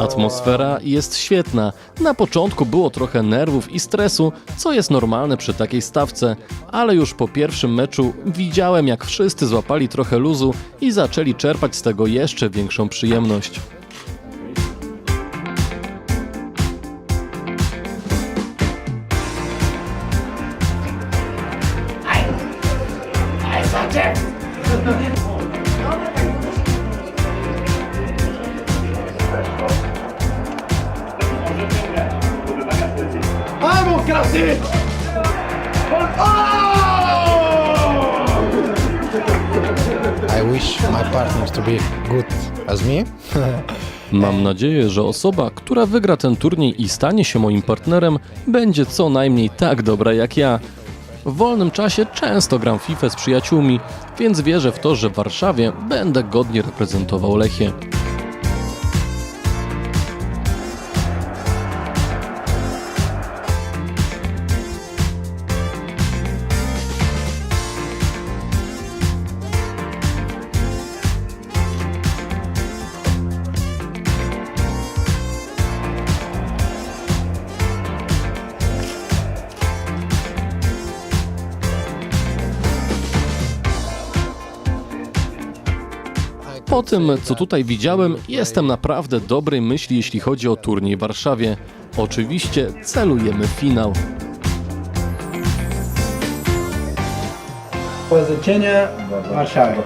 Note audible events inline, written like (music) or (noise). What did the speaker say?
Atmosfera jest świetna. Na początku było trochę nerwów i stresu, co jest normalne przy takiej stawce, ale już po pierwszym meczu widziałem, jak wszyscy złapali trochę luzu i zaczęli czerpać z tego jeszcze większą przyjemność. (laughs) I wish my partners to be good as me. (laughs) Mam nadzieję, że osoba, która wygra ten turniej i stanie się moim partnerem, będzie co najmniej tak dobra jak ja. W wolnym czasie często gram FIFA z przyjaciółmi, więc wierzę w to, że w Warszawie będę godnie reprezentował Lechię. Po tym, co tutaj widziałem, jestem naprawdę dobrej myśli, jeśli chodzi o turniej w Warszawie. Oczywiście celujemy finał. Pozycenie Warszawy.